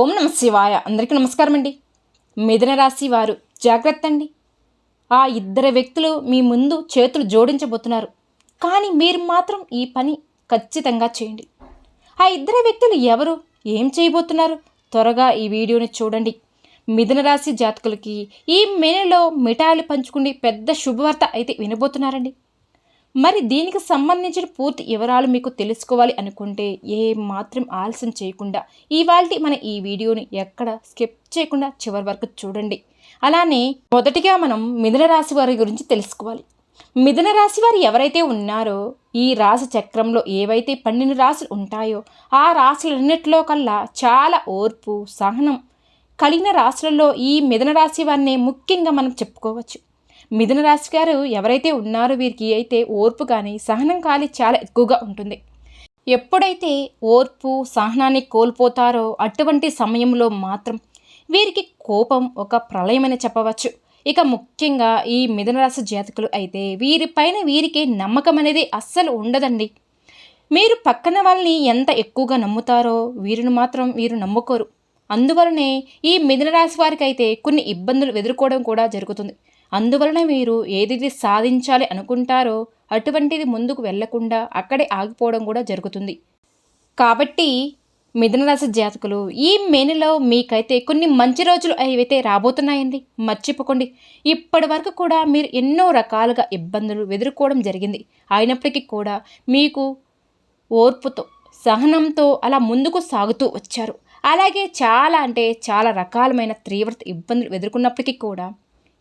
ఓం నమ శివాయ. అందరికీ నమస్కారం అండి. మిథున రాశి వారు జాగ్రత్త అండి. ఆ ఇద్దరు వ్యక్తులు మీ ముందు చేతులు జోడించబోతున్నారు. కానీ మీరు మాత్రం ఈ పని ఖచ్చితంగా చేయండి. ఆ ఇద్దరు వ్యక్తులు ఎవరు? ఏం చేయబోతున్నారు? త్వరగా ఈ వీడియోని చూడండి. మిథున రాశి జాతకులకి ఈ మేనలో మిఠాయిలు పంచుకుని పెద్ద శుభవార్త అయితే వినబోతున్నారండి. మరి దీనికి సంబంధించిన పూర్తి వివరాలు మీకు తెలుసుకోవాలి అనుకుంటే ఏ మాత్రం ఆలస్యం చేయకుండా ఇవాళ మన ఈ వీడియోని ఎక్కడ స్కిప్ చేయకుండా చివరి వరకు చూడండి. అలానే మొదటిగా మనం మిథున రాశి వారి గురించి తెలుసుకోవాలి. మిథున రాశి వారు ఎవరైతే ఉన్నారో ఈ రాశి చక్రంలో ఏవైతే పన్నెండు రాశులు ఉంటాయో ఆ రాశులన్నిటిలో కల్లా చాలా ఓర్పు సహనం కలిగిన రాశులలో ఈ మిథున రాశి వారిని ముఖ్యంగా మనం చెప్పుకోవచ్చు. మిథున రాశి గారు ఎవరైతే ఉన్నారో వీరికి అయితే ఓర్పు కానీ సహనం కానీ చాలా ఎక్కువగా ఉంటుంది. ఎప్పుడైతే ఓర్పు సహనాన్ని కోల్పోతారో అటువంటి సమయంలో మాత్రం వీరికి కోపం ఒక ప్రళయమని చెప్పవచ్చు. ఇక ముఖ్యంగా ఈ మిథునరాశి జాతకులు అయితే వీరిపైన వీరికి నమ్మకం అనేది అస్సలు ఉండదండి. మీరు పక్కన వాళ్ళని ఎంత ఎక్కువగా నమ్ముతారో వీరిని మాత్రం వీరు నమ్ముకోరు. అందువలనే ఈ మిథునరాశి వారికి అయితే కొన్ని ఇబ్బందులు ఎదుర్కోవడం కూడా జరుగుతుంది. అందువలన మీరు ఏది సాధించాలి అనుకుంటారో అటువంటిది ముందుకు వెళ్ళకుండా అక్కడే ఆగిపోవడం కూడా జరుగుతుంది. కాబట్టి మిథునరాశి జాతకులు ఈ మేనలో మీకైతే కొన్ని మంచి రోజులు అయితే రాబోతున్నాయండి. మర్చిపోకండి. ఇప్పటి వరకు కూడా మీరు ఎన్నో రకాలుగా ఇబ్బందులు ఎదుర్కోవడం జరిగింది. అయినప్పటికీ కూడా మీకు ఓర్పుతో సహనంతో అలా ముందుకు సాగుతూ వచ్చారు. అలాగే చాలా అంటే చాలా రకాలమైన తీవ్రత ఇబ్బందులు ఎదుర్కొన్నప్పటికీ కూడా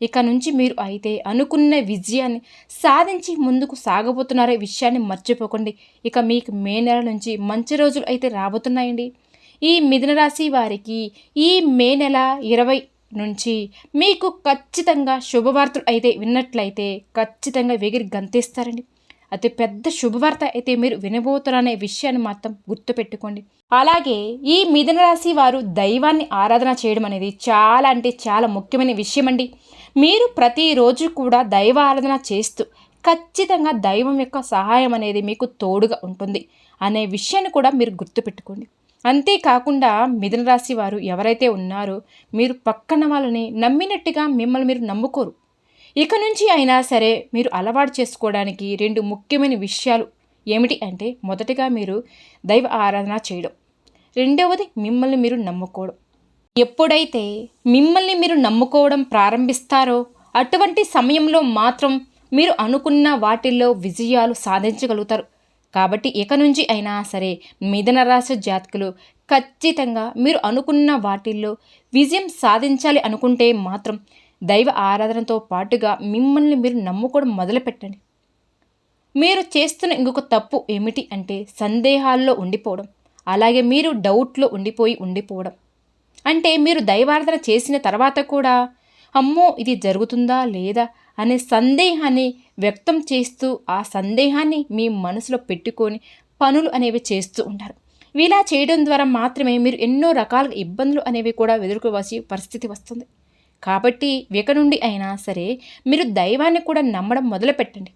ఇక నుంచి మీరు అయితే అనుకున్న విజయాన్ని సాధించి ముందుకు సాగబోతున్నారే విషయాన్ని మర్చిపోకండి. ఇక మీకు మే నెల నుంచి మంచి రోజులు అయితే రాబోతున్నాయండి. ఈ మిథున రాశి వారికి ఈ మే నెల ఇరవై నుంచి మీకు ఖచ్చితంగా శుభవార్తలు అయితే విన్నట్లయితే ఖచ్చితంగా వెగిరి గంతేస్తారండి. అతి పెద్ద శుభవార్త అయితే మీరు వినబోతున్నారనే విషయాన్ని మాత్రం గుర్తుపెట్టుకోండి. అలాగే ఈ మిథున రాశి వారు దైవాన్ని ఆరాధన చేయడం అనేది చాలా అంటే చాలా ముఖ్యమైన విషయం అండి మీరు ప్రతిరోజు కూడా దైవ ఆరాధన చేస్తూ ఖచ్చితంగా దైవం యొక్క సహాయం అనేది మీకు తోడుగా ఉంటుంది అనే విషయాన్ని కూడా మీరు గుర్తుపెట్టుకోండి. అంతేకాకుండా మిథున రాశి వారు ఎవరైతే ఉన్నారో మీరు పక్కన వాళ్ళని నమ్మినట్టుగా మిమ్మల్ని మీరు నమ్ముకోరు. ఇక నుంచి అయినా సరే మీరు అలవాటు చేసుకోవడానికి రెండు ముఖ్యమైన విషయాలు ఏమిటి అంటే మొదటిగా మీరు దైవ ఆరాధన చేయడం. రెండవది మిమ్మల్ని మీరు నమ్ముకోవడం. ఎప్పుడైతే మిమ్మల్ని మీరు నమ్ముకోవడం ప్రారంభిస్తారో అటువంటి సమయంలో మాత్రం మీరు అనుకున్న వాటిల్లో విజయాలు సాధించగలుగుతారు. కాబట్టి ఇక నుంచి అయినా సరే మిథున రాశి జాతకులు ఖచ్చితంగా మీరు అనుకున్న వాటిల్లో విజయం సాధించాలి అనుకుంటే మాత్రం దైవ ఆరాధనతో పాటుగా మిమ్మల్ని మీరు నమ్ముకోవడం మొదలుపెట్టండి. మీరు చేస్తున్న ఇంకొక తప్పు ఏమిటి అంటే సందేహాల్లో ఉండిపోవడం. అలాగే మీరు డౌట్లో ఉండిపోయి ఉండిపోవడం. అంటే మీరు దైవారాధన చేసిన తర్వాత కూడా అమ్మో ఇది జరుగుతుందా లేదా అనే సందేహాన్ని వ్యక్తం చేస్తూ ఆ సందేహాన్ని మీ మనసులో పెట్టుకొని పనులు అనేవి చేస్తూ ఉంటారు. ఇలా చేయడం ద్వారా మాత్రమే మీరు ఎన్నో రకాల ఇబ్బందులు అనేవి కూడా ఎదుర్కోవాల్సి పరిస్థితి వస్తుంది. కాబట్టి ఇక నుండి అయినా సరే మీరు దైవాన్ని కూడా నమ్మడం మొదలుపెట్టండి.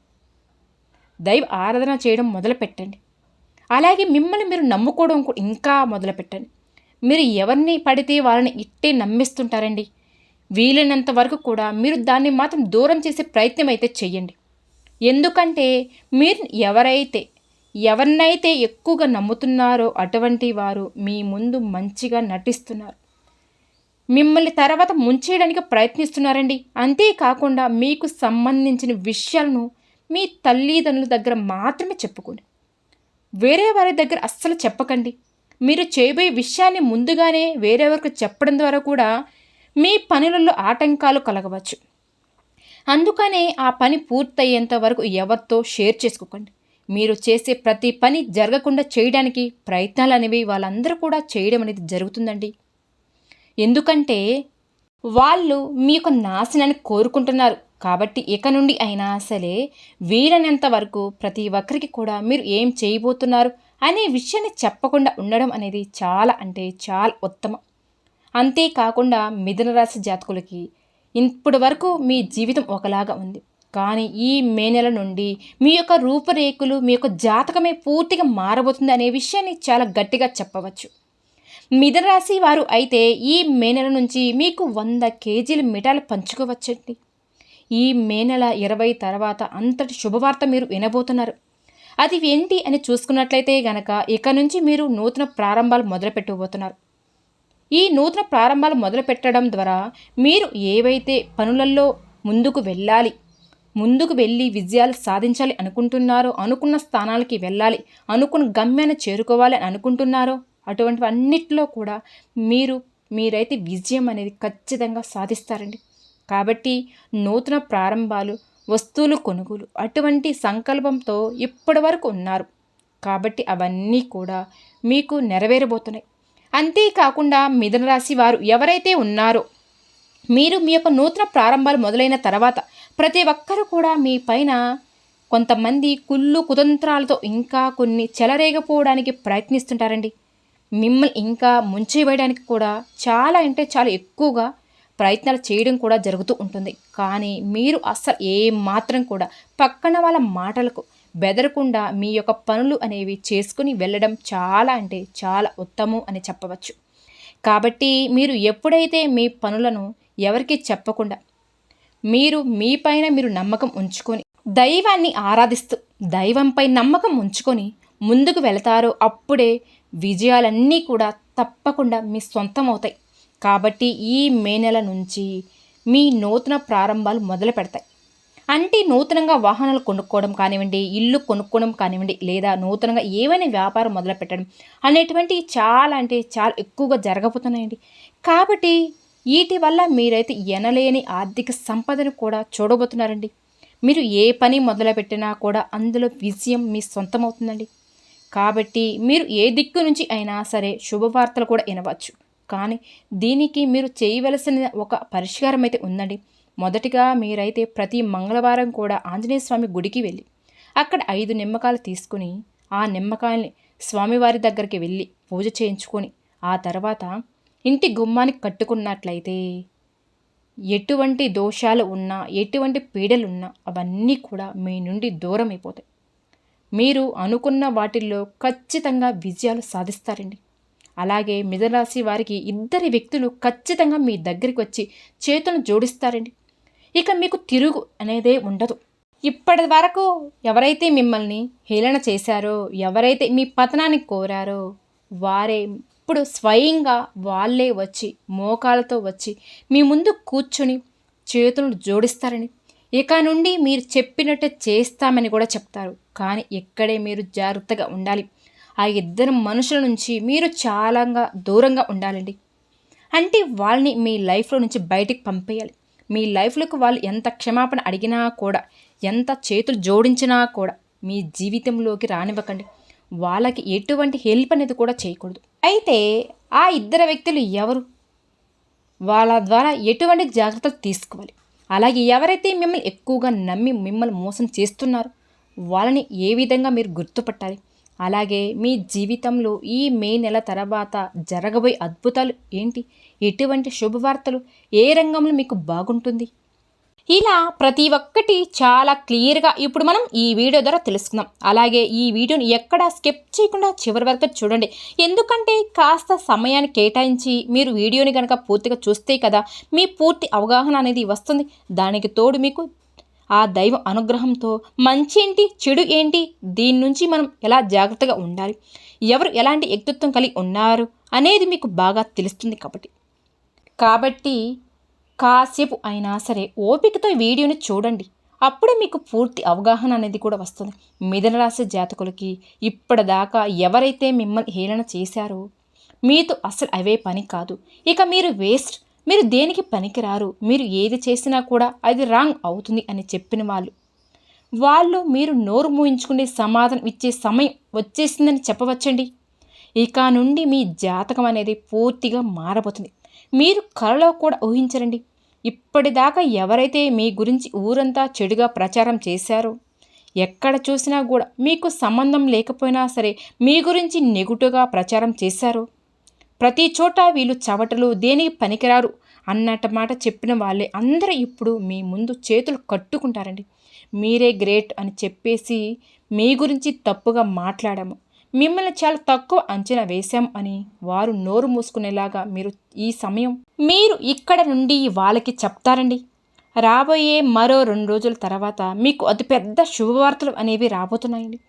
దైవ ఆరాధన చేయడం మొదలుపెట్టండి. అలాగే మిమ్మల్ని మీరు నమ్ముకోవడం ఇంకా మొదలుపెట్టండి. మీరు ఎవరిని పడితే వాళ్ళని ఇట్టే నమ్మిస్తుంటారండి. వీలైనంత వరకు కూడా మీరు దాన్ని మాత్రం దూరం చేసే ప్రయత్నం అయితే చెయ్యండి. ఎందుకంటే మీరు ఎవరైతే ఎవరినైతే ఎక్కువగా నమ్ముతున్నారో అటువంటి వారు మీ ముందు మంచిగా నటిస్తున్నారు. మిమ్మల్ని తర్వాత ముంచేయడానికి ప్రయత్నిస్తున్నారండి. అంతేకాకుండా మీకు సంబంధించిన విషయాలను మీ తల్లిదండ్రుల దగ్గర మాత్రమే చెప్పుకోండి. వేరే వారి దగ్గర అస్సలు చెప్పకండి. మీరు చేయబోయే విషయాన్ని ముందుగానే వేరెవరికి చెప్పడం ద్వారా కూడా మీ పనులలో ఆటంకాలు కలగవచ్చు. అందుకనే ఆ పని పూర్తయ్యేంత వరకు ఎవరితో షేర్ చేసుకోకండి. మీరు చేసే ప్రతి పని జరగకుండా చేయడానికి ప్రయత్నాలు అనేవి వాళ్ళందరూ కూడా చేయడం అనేది జరుగుతుందండి. ఎందుకంటే వాళ్ళు మీ యొక్క నాశనాన్ని కోరుకుంటున్నారు. కాబట్టి ఇక నుండి అయినా సరే వీలైనంత వరకు ప్రతి ఒక్కరికి కూడా మీరు ఏం చేయబోతున్నారు? అనే విషయాన్ని చెప్పకుండా ఉండడం అనేది చాలా అంటే చాలా ఉత్తమం. అంతేకాకుండా మిథున రాశి జాతకులకి ఇప్పటి వరకు మీ జీవితం ఒకలాగా ఉంది. కానీ ఈ మే నెల నుండి మీ యొక్క రూపురేఖలు మీ యొక్క జాతకమే పూర్తిగా మారబోతుంది అనే విషయాన్ని చాలా గట్టిగా చెప్పవచ్చు. మిథున రాశి వారు అయితే ఈ మే నెల నుంచి మీకు వంద కేజీల మిఠాలు పంచుకోవచ్చండి. ఈ మే నెల ఇరవై తర్వాత అంతటి శుభవార్త మీరు వినబోతున్నారు. అది ఏంటి అని చూసుకున్నట్లయితే గనక ఇక నుంచి మీరు నూతన ప్రారంభాలు మొదలుపెట్టబోతున్నారు. ఈ నూతన ప్రారంభాలు మొదలుపెట్టడం ద్వారా మీరు ఏవైతే పనులలో ముందుకు వెళ్ళాలి ముందుకు వెళ్ళి విజయాలు సాధించాలి అనుకుంటున్నారో అనుకున్న స్థానాలకి వెళ్ళాలి అనుకున్న గమ్యాన్ని చేరుకోవాలి అని అనుకుంటున్నారో అటువంటి అన్నిటిలో కూడా మీరు మీరైతే విజయం అనేది ఖచ్చితంగా సాధిస్తారండి. కాబట్టి నూతన ప్రారంభాలు వస్తువులు కొనుగోలు అటువంటి సంకల్పంతో ఇప్పటి వరకు ఉన్నారు. కాబట్టి అవన్నీ కూడా మీకు నెరవేరబోతున్నాయి. అంతేకాకుండా మిథున రాశి వారు ఎవరైతే ఉన్నారో మీరు మీ యొక్క నూతన ప్రారంభాలు మొదలైన తర్వాత ప్రతి ఒక్కరూ కూడా మీ పైన కొంతమంది కుళ్ళు కుతంత్రాలతో ఇంకా కొన్ని చెలరేగపోవడానికి ప్రయత్నిస్తుంటారండి. మిమ్మల్ని ఇంకా ముంచేయడానికి కూడా చాలా అంటే చాలా ఎక్కువగా ప్రయత్నాలు చేయడం కూడా జరుగుతూ ఉంటుంది. కానీ మీరు అస్సలు ఏ మాత్రం కూడా పక్కన వాళ్ళ మాటలకు బెదరకుండా మీ యొక్క పనులు అనేవి చేసుకుని వెళ్ళడం చాలా అంటే చాలా ఉత్తమం అని చెప్పవచ్చు. కాబట్టి మీరు ఎప్పుడైతే మీ పనులను ఎవరికి చెప్పకుండా మీరు మీ పైన మీరు నమ్మకం ఉంచుకొని దైవాన్ని ఆరాధిస్తూ దైవంపై నమ్మకం ఉంచుకొని ముందుకు వెళతారో అప్పుడే విజయాలన్నీ కూడా తప్పకుండా మీ సొంతం అవుతాయి కాబట్టి ఈ మే నెల నుంచి మీ నూతన ప్రారంభాలు మొదలు పెడతాయి. అంటే నూతనంగా వాహనాలు కొనుక్కోవడం కానివ్వండి ఇల్లు కొనుక్కోవడం కానివ్వండి లేదా నూతనంగా ఏవైనా వ్యాపారం మొదలు పెట్టడం అనేటువంటి చాలా అంటే చాలా ఎక్కువగా జరగబోతున్నాయండి. కాబట్టి వీటి వల్ల మీరైతే ఎనలేని ఆర్థిక సంపదను కూడా చూడబోతున్నారండి. మీరు ఏ పని మొదలుపెట్టినా కూడా అందులో విజయం మీ సొంతమవుతుందండి. కాబట్టి మీరు ఏ దిక్కు నుంచి అయినా సరే శుభవార్తలు కూడా వినవచ్చు. కానీ దీనికి మీరు చేయవలసిన ఒక పరిష్కారం అయితే ఉందండి. మొదటిగా మీరైతే ప్రతి మంగళవారం కూడా ఆంజనేయ స్వామి గుడికి వెళ్ళి అక్కడ ఐదు నిమ్మకాయలు తీసుకుని ఆ నిమ్మకాయల్ని స్వామివారి దగ్గరికి వెళ్ళి పూజ చేయించుకొని ఆ తర్వాత ఇంటి గుమ్మానికి కట్టుకున్నట్లయితే ఎటువంటి దోషాలు ఉన్నా ఎటువంటి పీడలు ఉన్నా అవన్నీ కూడా మీ నుండి దూరం అయిపోతాయి మీరు అనుకున్న వాటిల్లో ఖచ్చితంగా విజయాలు సాధిస్తారండి. అలాగే మిథునరాశి వారికి ఇద్దరి వ్యక్తులు ఖచ్చితంగా మీ దగ్గరికి వచ్చి చేతులను జోడిస్తారండి. ఇక మీకు తిరుగు అనేదే ఉండదు. ఇప్పటి వరకు ఎవరైతే మిమ్మల్ని హేళన చేశారో ఎవరైతే మీ పతనాన్ని కోరారో వారే ఇప్పుడు స్వయంగా వాళ్ళే వచ్చి మోకాలతో వచ్చి మీ ముందు కూర్చొని చేతులను జోడిస్తారని. ఇక నుండి మీరు చెప్పినట్టే చేస్తామని కూడా చెప్తారు. కానీ ఇక్కడే మీరు జాగ్రత్తగా ఉండాలి. ఆ ఇద్దరు మనుషుల నుంచి మీరు చాలాగా దూరంగా ఉండాలండి. అంటే వాళ్ళని మీ లైఫ్లో నుంచి బయటికి పంపేయాలి. మీ లైఫ్లోకి వాళ్ళు ఎంత క్షమాపణ అడిగినా కూడా ఎంత చేతులు జోడించినా కూడా మీ జీవితంలోకి రానివ్వకండి. వాళ్ళకి ఎటువంటి హెల్ప్ అనేది కూడా చేయకూడదు. అయితే ఆ ఇద్దరు వ్యక్తులు ఎవరు? వాళ్ళ ద్వారా ఎటువంటి జాగ్రత్తలు తీసుకోవాలి? అలాగే ఎవరైతే మిమ్మల్ని ఎక్కువగా నమ్మి మిమ్మల్ని మోసం చేస్తున్నారో వాళ్ళని ఏ విధంగా మీరు గుర్తుపట్టాలి? అలాగే మీ జీవితంలో ఈ మే నెల తర్వాత జరగబోయే అద్భుతాలు ఏంటి? ఎటువంటి శుభవార్తలు? ఏ రంగంలో మీకు బాగుంటుంది? ఇలా ప్రతి ఒక్కటి చాలా క్లియర్గా ఇప్పుడు మనం ఈ వీడియో ద్వారా తెలుసుకుందాం. అలాగే ఈ వీడియోని ఎక్కడ స్కిప్ చేయకుండా చివరి వరకు చూడండి. ఎందుకంటే కాస్త సమయాన్ని కేటాయించి మీరు వీడియోని కనుక పూర్తిగా చూస్తే కదా మీ పూర్తి అవగాహన అనేది వస్తుంది. దానికి తోడు మీకు ఆ దైవ అనుగ్రహంతో మంచి ఏంటి చెడు ఏంటి దీని నుంచి మనం ఎలా జాగ్రత్తగా ఉండాలి ఎవరు ఎలాంటి వ్యక్తిత్వం కలిగి ఉన్నారు అనేది మీకు బాగా తెలుస్తుంది కాబట్టి. కాబట్టి కాసేపు అయినా సరే ఓపికతో వీడియోని చూడండి. అప్పుడే మీకు పూర్తి అవగాహన అనేది కూడా వస్తుంది. మిథున రాశి జాతకులకి ఇప్పటిదాకా ఎవరైతే మిమ్మల్ని హేళన చేశారో మీతో అసలు అవే పని కాదు. ఇక మీరు వేస్ట్ మీరు దేనికి పనికిరారు? మీరు ఏది చేసినా కూడా అది రాంగ్ అవుతుంది అని చెప్పిన వాళ్ళు. వాళ్ళు మీరు నోరు మూయించుకునే సమాధానం ఇచ్చే సమయం వచ్చేసిందని చెప్పవచ్చండి. ఇక నుండి మీ జాతకం అనేది పూర్తిగా మారబోతుంది. మీరు కలలో కూడా ఊహించరండి. ఇప్పటిదాకా ఎవరైతే మీ గురించి ఊరంతా చెడుగా ప్రచారం చేశారో ఎక్కడ చూసినా కూడా మీకు సంబంధం లేకపోయినా సరే మీ గురించి నెగుటుగా ప్రచారం చేశారో ప్రతి చోట వీళ్ళు చవటలు దేనికి పనికిరారు అన్నట మాట చెప్పిన వాళ్ళే. అందరూ ఇప్పుడు మీ ముందు చేతులు కట్టుకుంటారండి. మీరే గ్రేట్ అని చెప్పేసి మీ గురించి తప్పుగా మాట్లాడాము. మిమ్మల్ని చాలా తక్కువ అంచనా వేశాం అని వారు నోరు మూసుకునేలాగా మీరు ఈ సమయం మీరు ఇక్కడ నుండి వాళ్ళకి చెప్తారండి. రాబోయే మరో రెండు రోజుల తర్వాత మీకు అతిపెద్ద శుభవార్తలు అనేవి రాబోతున్నాయండి.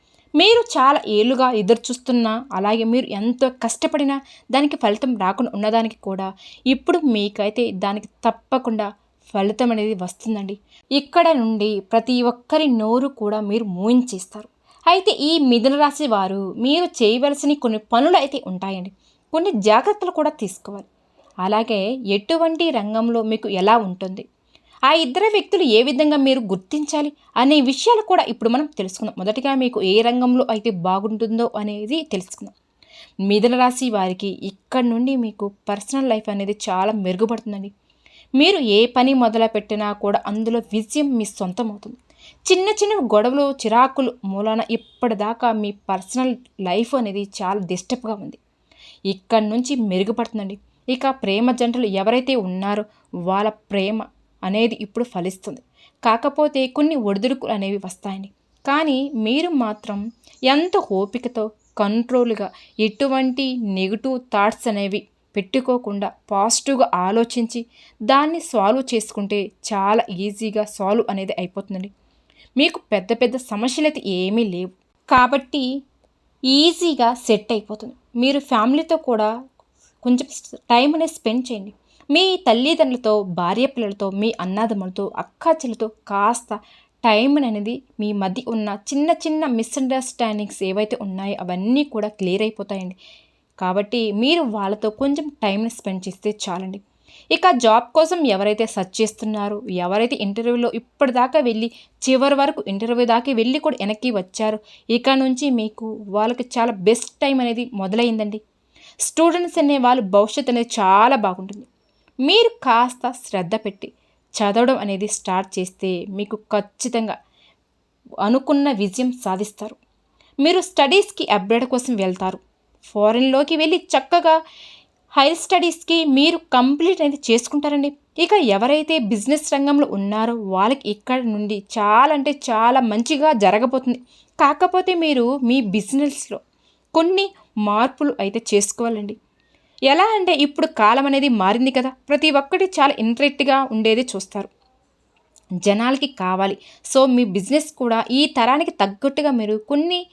మీరు చాలా ఏళ్ళుగా ఎదురు చూస్తున్నా అలాగే మీరు ఎంతో కష్టపడినా దానికి ఫలితం రాకుండా ఉన్నదానికి కూడా ఇప్పుడు మీకైతే దానికి తప్పకుండా ఫలితం అనేది వస్తుందండి. ఇక్కడ నుండి ప్రతి ఒక్కరి నోరు కూడా మీరు మూయించేస్తారు. అయితే ఈ మిథున రాశి వారు మీరు చేయవలసిన కొన్ని పనులు అయితే ఉంటాయండి. కొన్ని జాగ్రత్తలు కూడా తీసుకోవాలి. అలాగే ఎటువంటి రంగంలో మీకు ఎలా ఉంటుంది? ఆ ఇద్దరు వ్యక్తులు ఏ విధంగా మీరు గుర్తించాలి అనే విషయాలు కూడా ఇప్పుడు మనం తెలుసుకుందాం. మొదటిగా మీకు ఏ రంగంలో అయితే బాగుంటుందో అనేది తెలుసుకుందాం. మిథున రాశి వారికి ఇక్కడ నుండి మీకు పర్సనల్ లైఫ్ అనేది చాలా మెరుగుపడుతుందండి. మీరు ఏ పని మొదలు పెట్టినా కూడా అందులో విజయం మీ సొంతం అవుతుంది. చిన్న చిన్న గొడవలు చిరాకులు మూలాన ఇప్పటిదాకా మీ పర్సనల్ లైఫ్ అనేది చాలా డిస్టర్బ్గా ఉంది. ఇక్కడ నుంచి మెరుగుపడుతుందండి. ఇక ప్రేమ జంటలు ఎవరైతే ఉన్నారో వాళ్ళ ప్రేమ అనేది ఇప్పుడు ఫలిస్తుంది. కాకపోతే కొన్ని ఒడిదుడుకులు అనేవి వస్తాయండి కానీ మీరు మాత్రం ఎంత ఓపికతో కంట్రోల్గా ఎటువంటి నెగిటివ్ థాట్స్ అనేవి పెట్టుకోకుండా పాజిటివ్గా ఆలోచించి దాన్ని సాల్వ్ చేసుకుంటే చాలా ఈజీగా సాల్వ్ అనేది అయిపోతుందండి. మీకు పెద్ద పెద్ద సమస్యలు అయితే ఏమీ లేవు. కాబట్టి ఈజీగా సెట్ అయిపోతుంది. మీరు ఫ్యామిలీతో కూడా కొంచెం టైం అనేది స్పెండ్ చేయండి. మీ తల్లిదండ్రులతో భార్య పిల్లలతో మీ అన్నదమ్ములతో అక్కాచెలతో కాస్త టైం అనేది మీ మధ్య ఉన్న చిన్న చిన్న మిస్అండర్స్టాండింగ్స్ ఏవైతే ఉన్నాయో అవన్నీ కూడా క్లియర్ అయిపోతాయండి. కాబట్టి మీరు వాళ్ళతో కొంచెం టైంని స్పెండ్ చేస్తే చాలండి. ఇక జాబ్ కోసం ఎవరైతే సర్చ్ చేస్తున్నారో ఎవరైతే ఇంటర్వ్యూలో ఇప్పటిదాకా వెళ్ళి చివరి వరకు ఇంటర్వ్యూ దాకా వెళ్ళి కూడా వెనక్కి వచ్చారు ఇక నుంచి మీకు వాళ్ళకి చాలా బెస్ట్ టైం అనేది మొదలైందండి. స్టూడెంట్స్ అనే వాళ్ళు భవిష్యత్తు అనేది చాలా బాగుంటుంది. మీరు కాస్త శ్రద్ధ పెట్టి చదవడం అనేది స్టార్ట్ చేస్తే మీకు ఖచ్చితంగా అనుకున్న విజయం సాధిస్తారు. మీరు స్టడీస్కి అప్గ్రేడ్ కోసం వెళ్తారు. ఫారెన్లోకి వెళ్ళి చక్కగా హైర్ స్టడీస్కి మీరు కంప్లీట్ అనేది చేసుకుంటారండి. ఇక ఎవరైతే బిజినెస్ రంగంలో ఉన్నారో వాళ్ళకి ఇక్కడ నుండి చాలా అంటే చాలా మంచిగా జరగబోతుంది. కాకపోతే మీరు మీ బిజినెస్లో కొన్ని మార్పులు అయితే చేసుకోవాలండి. ఎలా అంటే ఇప్పుడు కాలం అనేది మారింది కదా. ప్రతి ఒక్కటి చాలా ఇంట్రెక్ట్గా ఉండేది చూస్తారు. జనాలకి కావాలి. సో మీ బిజినెస్ కూడా ఈ తరానికి తగ్గట్టుగా మీరు కొన్ని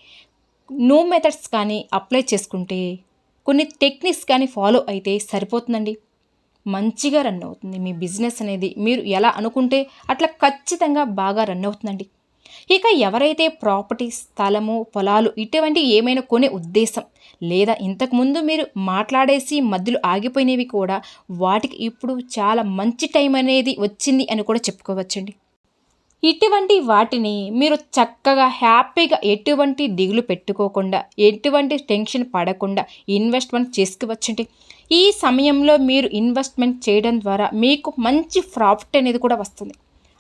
న్యూ మెథడ్స్ కానీ అప్లై చేసుకుంటే కొన్ని టెక్నిక్స్ కానీ ఫాలో అయితే సరిపోతుందండి. మంచిగా రన్ అవుతుంది. మీ బిజినెస్ అనేది మీరు ఎలా అనుకుంటే అట్లా ఖచ్చితంగా బాగా రన్ అవుతుందండి. ఇక ఎవరైతే ప్రాపర్టీ స్థలము పొలాలు ఇటువంటి ఏమైనా కొనే ఉద్దేశం లేదా ఇంతకుముందు మీరు మాట్లాడేసి మధ్యలో ఆగిపోయినవి కూడా వాటికి ఇప్పుడు చాలా మంచి టైం అనేది వచ్చింది అని కూడా చెప్పుకోవచ్చండి. ఇటువంటి వాటిని మీరు చక్కగా హ్యాపీగా ఎటువంటి దిగులు పెట్టుకోకుండా ఎటువంటి టెన్షన్ పడకుండా ఇన్వెస్ట్మెంట్ చేసుకోవచ్చండి. ఈ సమయంలో మీరు ఇన్వెస్ట్మెంట్ చేయడం ద్వారా మీకు మంచి ప్రాఫిట్ అనేది కూడా వస్తుంది.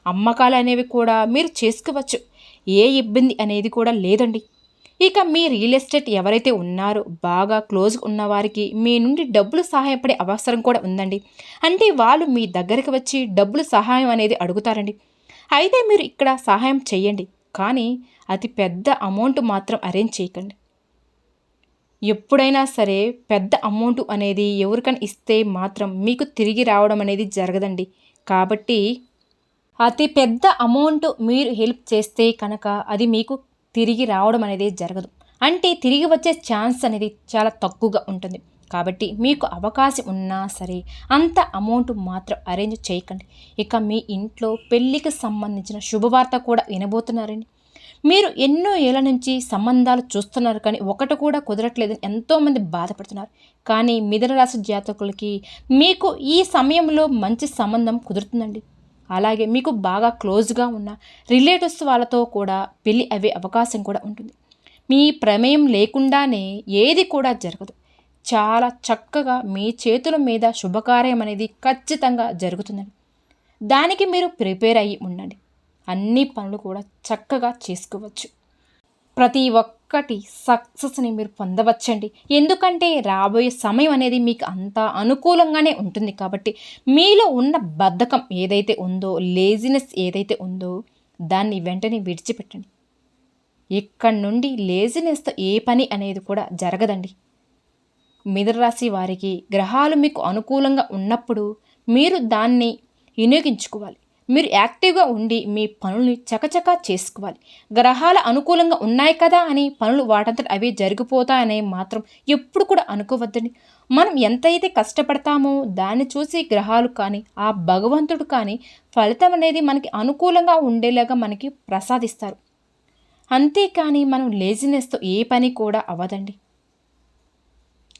అమ్మకాలు అనేవి కూడా మీరు చేసుకోవచ్చు. ఏ ఇబ్బంది అనేది కూడా లేదండి. ఇక మీ రియల్ ఎస్టేట్ ఎవరైతే ఉన్నారో బాగా క్లోజ్ ఉన్న వారికి మీ నుండి డబ్బులు సహాయపడే అవసరం కూడా ఉందండి. అంటే వాళ్ళు మీ దగ్గరికి వచ్చి డబ్బులు సహాయం అనేది అడుగుతారండి. అయితే మీరు ఇక్కడ సహాయం చేయండి కానీ అతి పెద్ద అమౌంట్ మాత్రం అరేంజ్ చేయకండి. ఎప్పుడైనా సరే పెద్ద అమౌంట్ అనేది ఎవరికైనా ఇస్తే మాత్రం మీకు తిరిగి రావడం అనేది జరగదండి. కాబట్టి అతి పెద్ద అమౌంట్ మీరు హెల్ప్ చేస్తే కనుక అది మీకు తిరిగి రావడం అనేది జరగదు. అంటే తిరిగి వచ్చే ఛాన్స్ అనేది చాలా తక్కువగా ఉంటుంది. కాబట్టి మీకు అవకాశం ఉన్నా సరే అంత అమౌంట్ మాత్రం అరేంజ్ చేయకండి. ఇక మీ ఇంట్లో పెళ్ళికి సంబంధించిన శుభవార్త కూడా వినబోతున్నారండి. మీరు ఎన్నో ఏళ్ళ నుంచి సంబంధాలు చూస్తున్నారు కానీ ఒకటి కూడా కుదరట్లేదని ఎంతోమంది బాధపడుతున్నారు. కానీ మిథున రాశి జాతకులకి మీకు ఈ సమయంలో మంచి సంబంధం కుదురుతుందండి. అలాగే మీకు బాగా క్లోజ్గా ఉన్న రిలేటివ్స్ వాళ్ళతో కూడా పెళ్ళి అయ్యే అవకాశం కూడా ఉంటుంది. మీ ప్రమేయం లేకుండానే ఏది కూడా జరగదు. చాలా చక్కగా మీ చేతుల మీద శుభకార్యం అనేది ఖచ్చితంగా జరుగుతుందండి. దానికి మీరు ప్రిపేర్ అయ్యి ఉండండి. అన్ని పనులు కూడా చక్కగా చేసుకోవచ్చు. ప్రతి ఒక్కటి సక్సెస్ని మీరు పొందవచ్చండి. ఎందుకంటే రాబోయే సమయం అనేది మీకు అంత అనుకూలంగానే ఉంటుంది కాబట్టి మీలో ఉన్న బద్ధకం ఏదైతే ఉందో లేజినెస్ ఏదైతే ఉందో దాన్ని వెంటనే విడిచిపెట్టండి. ఇక్కడి నుండి లేజినెస్తో ఏ పని అనేది కూడా జరగదండి. మిథునరాశి వారికి గ్రహాలు మీకు అనుకూలంగా ఉన్నప్పుడు మీరు దాన్ని వినియోగించుకోవాలి. మీరు యాక్టివ్గా ఉండి మీ పనుల్ని చకచకా చేసుకోవాలి. గ్రహాల అనుకూలంగా ఉన్నాయి కదా అని పనులు వాటంతట అవి జరిగిపోతాయనే మాత్రం ఎప్పుడు కూడా అనుకోవద్దండి. మనం ఎంతైతే కష్టపడతామో దాన్ని చూసి గ్రహాలు కానీ ఆ భగవంతుడు కానీ ఫలితం అనేది మనకి అనుకూలంగా ఉండేలాగా మనకి ప్రసాదిస్తారు. అంతేకాని మనం లేజినెస్తో ఏ పని కూడా అవ్వదండి.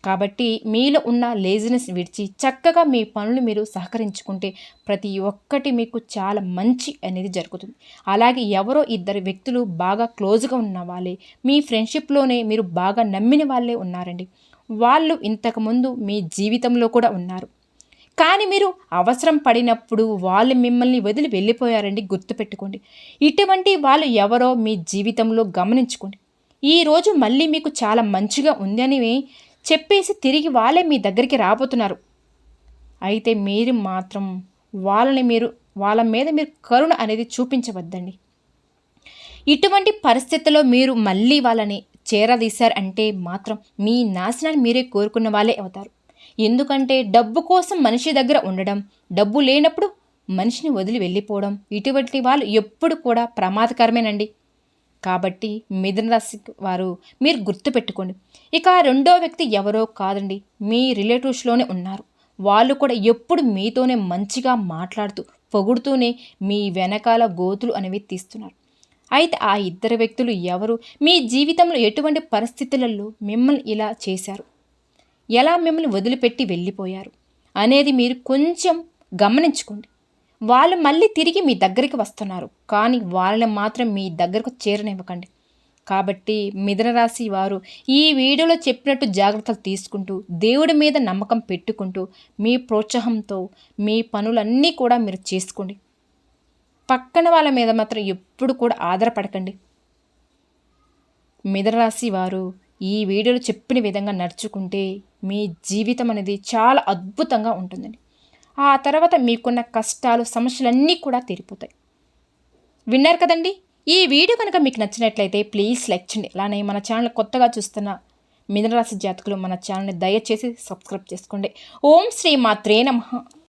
కాబట్టి మీలో ఉన్న లేజినెస్ విడిచి చక్కగా మీ పనులు మీరు సహకరించుకుంటే ప్రతి ఒక్కటి మీకు చాలా మంచి అనేది జరుగుతుంది. అలాగే ఎవరో ఇద్దరు వ్యక్తులు బాగా క్లోజ్గా ఉన్న వాళ్ళే మీ ఫ్రెండ్షిప్లోనే మీరు బాగా నమ్మిన వాళ్ళే ఉన్నారండి. వాళ్ళు ఇంతకుముందు మీ జీవితంలో కూడా ఉన్నారు. కానీ మీరు అవసరం పడినప్పుడు వాళ్ళు మిమ్మల్ని వదిలి వెళ్ళిపోయారండి గుర్తుపెట్టుకోండి. ఇటువంటి వాళ్ళు ఎవరో మీ జీవితంలో గమనించుకోండి. ఈరోజు మళ్ళీ మీకు చాలా మంచిగా ఉందని చెప్పేసి తిరిగి వాళ్ళే మీ దగ్గరికి రాబోతున్నారు. అయితే మీరు మాత్రం వాళ్ళని మీరు వాళ్ళ మీద మీరు కరుణ అనేది చూపించవద్దండి. ఇటువంటి పరిస్థితుల్లో మీరు మళ్ళీ వాళ్ళని చేరదీశారు అంటే మాత్రం మీ నాశనాన్ని మీరే కోరుకున్న వాళ్ళే అవుతారు. ఎందుకంటే డబ్బు కోసం మనిషి దగ్గర ఉండడం డబ్బు లేనప్పుడు మనిషిని వదిలి వెళ్ళిపోవడం ఇటువంటి వాళ్ళు ఎప్పుడు కూడా ప్రమాదకరమేనండి. కాబట్టి మిథున రాశి వారు మీరు గుర్తుపెట్టుకోండి. ఇక రెండో వ్యక్తి ఎవరో కాదండి. మీ రిలేటివ్స్లోనే ఉన్నారు. వాళ్ళు కూడా ఎప్పుడు మీతోనే మంచిగా మాట్లాడుతూ పొగుడుతూనే మీ వెనకాల గోతులు అనేవి తీస్తున్నారు. అయితే ఆ ఇద్దరు వ్యక్తులు ఎవరు? మీ జీవితంలో ఎటువంటి పరిస్థితులలో మిమ్మల్ని ఇలా చేశారు? ఎలా మిమ్మల్ని వదిలిపెట్టి వెళ్ళిపోయారు? అనేది మీరు కొంచెం గమనించుకోండి. వాళ్ళు మళ్ళీ తిరిగి మీ దగ్గరికి వస్తున్నారు. కానీ వాళ్ళని మాత్రం మీ దగ్గరకు చేరనివ్వకండి. కాబట్టి మిథున రాశి వారు ఈ వీడియోలో చెప్పినట్టు జాగ్రత్తలు తీసుకుంటూ దేవుడి మీద నమ్మకం పెట్టుకుంటూ మీ ప్రోత్సాహంతో మీ పనులన్నీ కూడా మీరు చేసుకోండి. పక్కన వాళ్ళ మీద మాత్రం ఎప్పుడు కూడా ఆధారపడకండి. మిథునరాశి వారు ఈ వీడియోలో చెప్పిన విధంగా నడుచుకుంటే మీ జీవితం అనేది చాలా అద్భుతంగా ఉంటుందండి. ఆ తర్వాత మీకున్న కష్టాలు సమస్యలన్నీ కూడా తీరిపోతాయి. విన్నారు కదండి? ఈ వీడియో కనుక మీకు నచ్చినట్లయితే ప్లీజ్ లైక్ చేయండి. అలానే మన ఛానల్ కొత్తగా చూస్తున్న మిథునరాశి జాతకులు మన ఛానల్ని దయచేసి సబ్స్క్రైబ్ చేసుకోండి. ఓం శ్రీ మాత్రే నమ.